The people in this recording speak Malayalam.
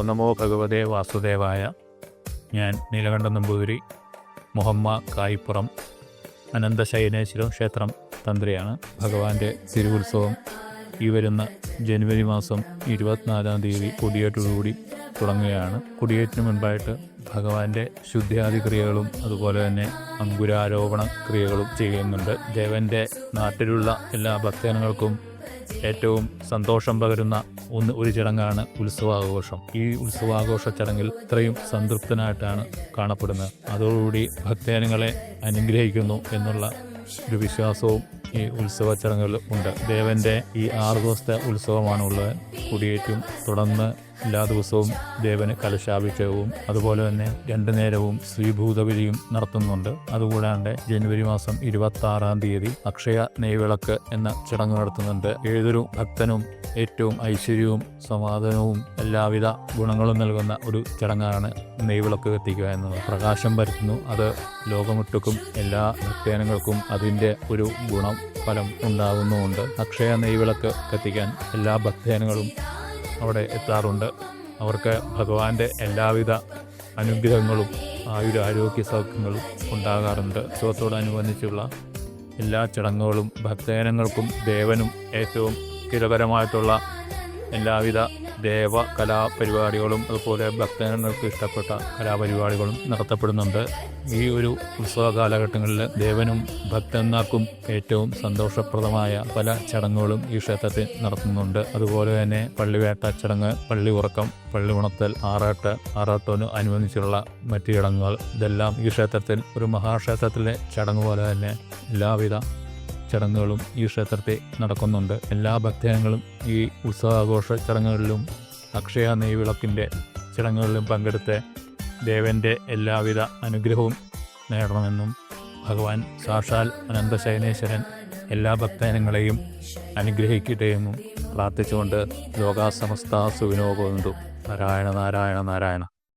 ഒന്നമോ ഭഗവതേ വാസുദേവായ ഞാൻ നീലകണ്ഠ നമ്പൂതിരി മുഹമ്മ കായിപ്പുറം അനന്തശയനേശ്വരം ക്ഷേത്രം തന്ത്രിയാണ്. ഭഗവാന്റെ തിരുവുത്സവം ഈ വരുന്ന ജനുവരി മാസം ഇരുപത്തിനാലാം തീയതി കൊടിയേറ്റോടുകൂടി തുടങ്ങുകയാണ്. കൊടിയേറ്റിന് മുൻപായിട്ട് ഭഗവാന്റെ ശുദ്ധിയാദി ക്രിയകളും അതുപോലെ തന്നെ അങ്കുരാരോപണ ക്രിയകളും ചെയ്യുന്നുണ്ട്. ദേവന്റെ നാട്ടിലുള്ള എല്ലാ ഭക്തജനങ്ങൾക്കും ഏറ്റവും സന്തോഷം പകരുന്ന ഒന്ന് ഒരു ചടങ്ങാണ് ഉത്സവാഘോഷം. ഈ ഉത്സവാഘോഷ ചടങ്ങിൽ ഇത്രയും സംതൃപ്തനായിട്ടാണ് കാണപ്പെടുന്നത്. അതോടുകൂടി ഭക്തജനങ്ങളെ അനുഗ്രഹിക്കുന്നു എന്നുള്ള ഒരു വിശ്വാസവും ഈ ഉത്സവ ചടങ്ങുകളിൽ ഉണ്ട്. ദേവന്റെ ഈ ആറ് ദിവസത്തെ ഉത്സവമാണുള്ളത്. കുടിയേറ്റും തുടർന്ന് എല്ലാ ദിവസവും ദേവന് കലശാഭിഷേകവും അതുപോലെ തന്നെ രണ്ടു നേരവും ശ്രീഭൂതബലിയും നടത്തുന്നുണ്ട്. അതുകൂടാണ്ട് ജനുവരി മാസം ഇരുപത്തി ആറാം തീയതി അക്ഷയ നെയ്വിളക്ക് എന്ന ചടങ്ങ് നടത്തുന്നുണ്ട്. ഏതൊരു ഭക്തനും ഏറ്റവും ഐശ്വര്യവും സമാധാനവും എല്ലാവിധ ഗുണങ്ങളും നൽകുന്ന ഒരു ചടങ്ങാണ് നെയ്വിളക്ക് കത്തിക്കുക എന്നത്. പ്രകാശം പരത്തുന്നു. അത് ലോകമൊട്ടുക്കും എല്ലാ ഭക്തജനങ്ങൾക്കും അതിന്റെ ഒരു ഗുണം ഫലം ഉണ്ടാകുന്നുമുണ്ട്. അക്ഷയ നെയ്വിളക്ക് കത്തിക്കാൻ എല്ലാ ഭക്തജനങ്ങളും അവിടെ എത്താറുണ്ട്. അവർക്ക് ഭഗവാന്റെ എല്ലാവിധ അനുഗ്രഹങ്ങളും ആയുര ആരോഗ്യ സൗഖ്യങ്ങളും ഉണ്ടാകാറുണ്ട്. ഉത്സവത്തോടനുബന്ധിച്ചുള്ള എല്ലാ ചടങ്ങുകളും ഭക്തജനങ്ങൾക്കും ദേവനും ഏറ്റവും ഹിതകരമായിട്ടുള്ള എല്ലാവിധ ദേവ കലാപരിപാടികളും അതുപോലെ ഭക്തജനങ്ങൾക്ക് ഇഷ്ടപ്പെട്ട കലാപരിപാടികളും നടത്തപ്പെടുന്നുണ്ട്. ഈ ഒരു ഉത്സവ കാലഘട്ടങ്ങളിൽ ദേവനും ഭക്തന്മാർക്കും ഏറ്റവും സന്തോഷപ്രദമായ പല ചടങ്ങുകളും ഈ ക്ഷേത്രത്തിൽ നടത്തുന്നുണ്ട്. അതുപോലെ തന്നെ പള്ളിവേട്ട ചടങ്ങ് പള്ളി ഉറക്കം പള്ളി ഉണത്തൽ ആറാട്ട് ആറാട്ടോന് അനുബന്ധിച്ചുള്ള മറ്റു ചടങ്ങുകൾ. ഇതെല്ലാം ഈ ക്ഷേത്രത്തിൽ ഒരു മഹാക്ഷേത്രത്തിലെ ചടങ്ങ് പോലെ തന്നെ എല്ലാവിധ ചടങ്ങുകളും ഈ ക്ഷേത്രത്തിൽ നടക്കുന്നുണ്ട്. എല്ലാ ഭക്തജനങ്ങളും ഈ ഉത്സവാഘോഷ ചടങ്ങുകളിലും അക്ഷയ നെയ്വിളക്കിന്റെ ചടങ്ങുകളിലും പങ്കെടുത്ത് ദേവന്റെ എല്ലാവിധ അനുഗ്രഹവും നേടണമെന്നും ഭഗവാൻ സാക്ഷാൽ അനന്തശയനേശ്വരൻ എല്ലാ ഭക്തജനങ്ങളെയും അനുഗ്രഹിക്കട്ടെ എന്നും പ്രാർത്ഥിച്ചുകൊണ്ട് ലോകാസമസ്ത സുവിനോപന്തു നാരായണ നാരായണ നാരായണ.